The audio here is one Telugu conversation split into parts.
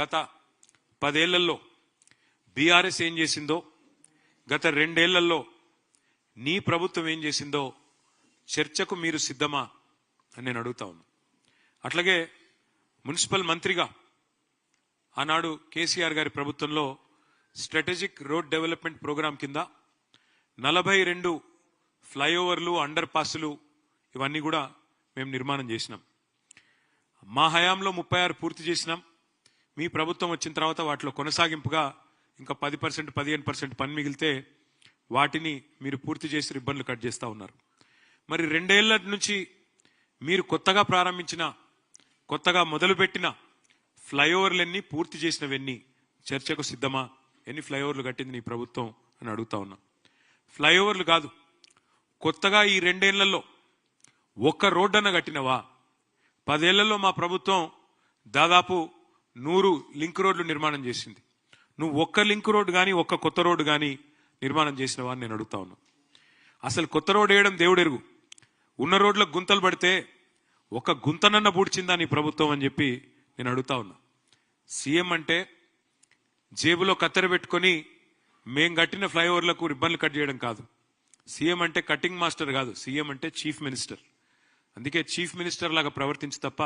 గత పదేళ్ళలో బీఆర్ఎస్ ఏం చేసిందో గత రెండేళ్ళలో నీ ప్రభుత్వం ఏం చేసిందో చర్చకు మీరు సిద్ధమా అని నేను అడుగుతా ఉన్నా. అట్లాగే మున్సిపల్ మంత్రిగా ఆనాడు కేసీఆర్ గారి ప్రభుత్వంలో స్ట్రాటజిక్ రోడ్ డెవలప్మెంట్ ప్రోగ్రాం కింద నలభై రెండు ఫ్లైఓవర్లు అండర్ పాస్లు ఇవన్నీ కూడా మేము నిర్మాణం చేసినాం. మా హయాంలో ముప్పై ఆరు పూర్తి చేసినాం. మీ ప్రభుత్వం వచ్చిన తర్వాత వాటిలో కొనసాగింపుగా ఇంకా పది పర్సెంట్ పదిహేను పర్సెంట్ పని మిగిలితే వాటిని మీరు పూర్తి చేసి రిబ్బన్లు కట్ చేస్తూ ఉన్నారు. మరి రెండేళ్ళ నుంచి మీరు కొత్తగా ప్రారంభించిన కొత్తగా మొదలుపెట్టిన ఫ్లైఓవర్లన్నీ పూర్తి చేసినవన్నీ చర్చకు సిద్ధమా? ఎన్ని ఫ్లైఓవర్లు కట్టింది నీ ప్రభుత్వం అని అడుగుతా ఉన్నా. ఫ్లైఓవర్లు కాదు కొత్తగా ఈ రెండేళ్ళలో ఒక్క రోడ్డన్న కట్టినవా? పదేళ్ళలో మా ప్రభుత్వం దాదాపు నూరు లింక్ రోడ్లు నిర్మాణం చేసింది. నువ్వు ఒక్క లింక్ రోడ్డు కానీ ఒక్క కొత్త రోడ్డు కానీ నిర్మాణం చేసిన వాడిని నేను అడుగుతా ఉన్నా. అసలు కొత్త రోడ్డు వేయడం దేవుడెరుగు ఉన్న రోడ్లకు గుంతలు పడితే ఒక గుంతనన్న పూడ్చిందా నీ ప్రభుత్వం అని చెప్పి నేను అడుగుతా ఉన్నా. సీఎం అంటే జేబులో కత్తెర పెట్టుకొని మేం కట్టిన ఫ్లైఓవర్లకు రిబ్బన్లు కట్ చేయడం కాదు. సీఎం అంటే కటింగ్ మాస్టర్ కాదు. సీఎం అంటే చీఫ్ మినిస్టర్. అందుకే చీఫ్ మినిస్టర్ లాగా ప్రవర్తించి తప్ప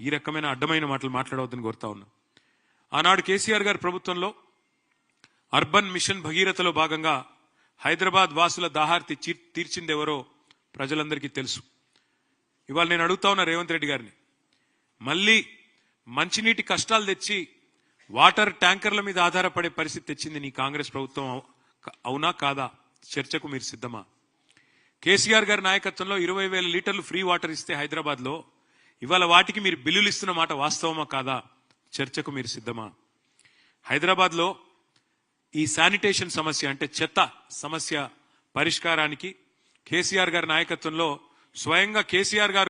ఈ రకమైన అడ్డమైన మాటలు మాట్లాడవద్దని కోరుతా ఉన్నా. ఆనాడు కేసీఆర్ గారి ప్రభుత్వంలో అర్బన్ మిషన్ భగీరథలో భాగంగా హైదరాబాద్ వాసుల దాహార్తి తీర్చిందెవరో ప్రజలందరికీ తెలుసు. ఇవాళ నేను అడుగుతా ఉన్నా రేవంత్ రెడ్డి గారిని. మళ్ళీ మంచినీటి కష్టాలు తెచ్చి వాటర్ ట్యాంకర్ల మీద ఆధారపడే పరిస్థితి తెచ్చింది నీ కాంగ్రెస్ ప్రభుత్వం అవు- అవునా కాదా? చర్చకు మీరు సిద్ధమా? కేసీఆర్ గారి నాయకత్వంలో ఇరవై వేల లీటర్లు ఫ్రీ వాటర్ ఇస్తే హైదరాబాద్లో ఇవాళ వాటికి మీరు బిల్లులు ఇస్తున్న మాట వాస్తవమా కాదా? చర్చకు మీరు సిద్ధమా? హైదరాబాద్లో ఈ శానిటేషన్ సమస్య అంటే చెత్త సమస్య పరిష్కారానికి కేసీఆర్ గారి నాయకత్వంలో స్వయంగా కేసీఆర్ గారు